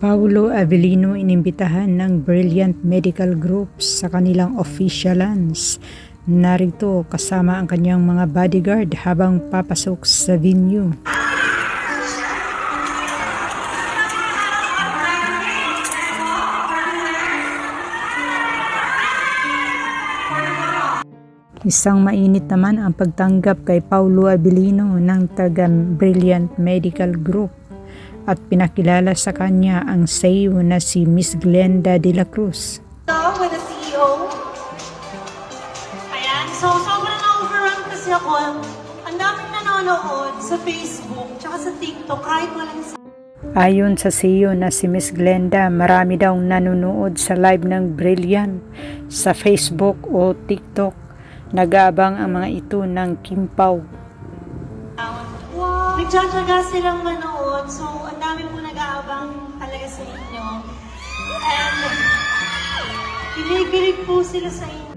Paulo Avellino inimbitahan ng Brilliant Medical Group sa kanilang official lance. Narito kasama ang kanyang mga bodyguard habang papasok sa venue. Isang mainit naman ang pagtanggap kay Paulo Abilino ng taga Brilliant Medical Group at pinakilala sa kanya ang CEO na si Miss Glenda de la Cruz. Ito, with the CEO. Ayan, so sobrang na-overwhelmed kasi ako. Ang daming nanonood sa Facebook, tsaka sa TikTok, kahit walang sa... Ayon sa CEO na si Miss Glenda, marami daw nanonood sa live ng Brilliant sa Facebook o TikTok. Nag-aabang ang mga ito ng Kimpaw. Wow! Nagtsatsaga silang manood, so ang dami po nag-aabang talaga sa inyo. And kinikilig po sila sa inyo.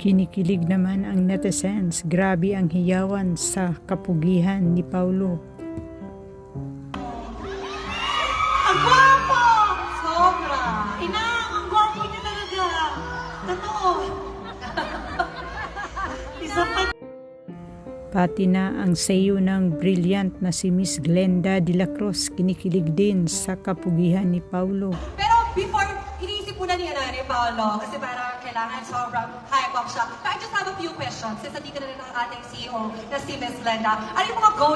Kinikilig naman ang netizens. Grabe ang hiyawan sa kapugihan ni Paulo. Pati na ang CEO ng Brilliant na si Miss Glenda de la Cruz kinikilig din sa kapugihan ni Paulo. Pero before, iniisip muna ni Anani Paolo kasi parang kailangan sobrang hype up siya. But I just have a few questions since nandito na rin ang ating CEO na si Miss Glenda. Ano yung mga go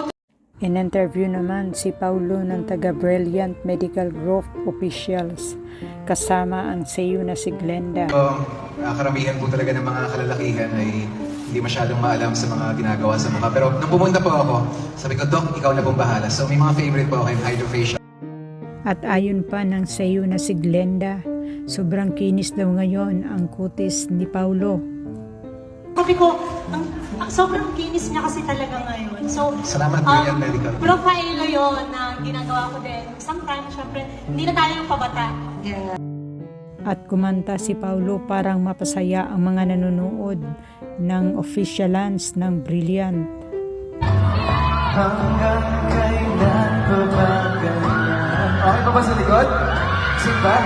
In-interview naman si Paulo ng taga Brilliant Medical Group officials kasama ang CEO na si Glenda. So, ah, karamihan po talaga ng mga kalalakihan ay hindi masyadong maalam sa mga ginagawa sa mukha. Pero nung pumunta po ako, sabi ko, Doc, ikaw na pong bahala. So may mga favorite po ako yung hydrofacial. At ayon pa ng CEO na si Glenda, sobrang kinis daw ngayon ang kutis ni Paulo. Sabi ko, ang, ang sobrang kinis niya kasi talaga ngayon. So, Salamat, um, Brilliant Medical. Profile yun na ginagawa ko din. Sometimes, syempre, hindi na tayo yung pabata. At kumanta si Paulo parang mapasaya ang mga nanonood ng official lance ng Brilliant. Hanggang kailan pa ba ganyan? Okay pa ba sa likod? Sing ba?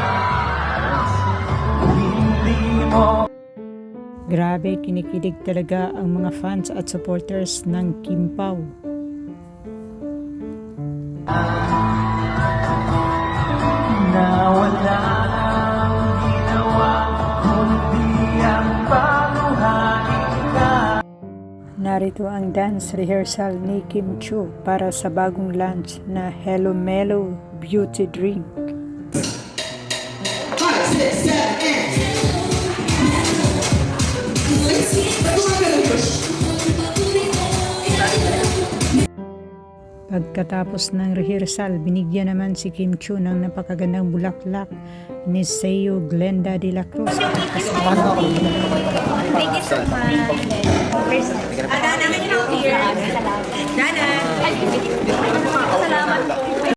Hindi mo Grabe, kinikilig talaga ang mga fans at supporters ng Kim Narito ang dance rehearsal ni Kim Chu para sa bagong launch na Hello Mellow Beauty Drink. Pagkatapos ng rehearsal, binigyan naman si Kim Chu ng napakagandang bulaklak ni Seo Glenda de la Cruz. Thank you so much. Here. Dana! Salamat po.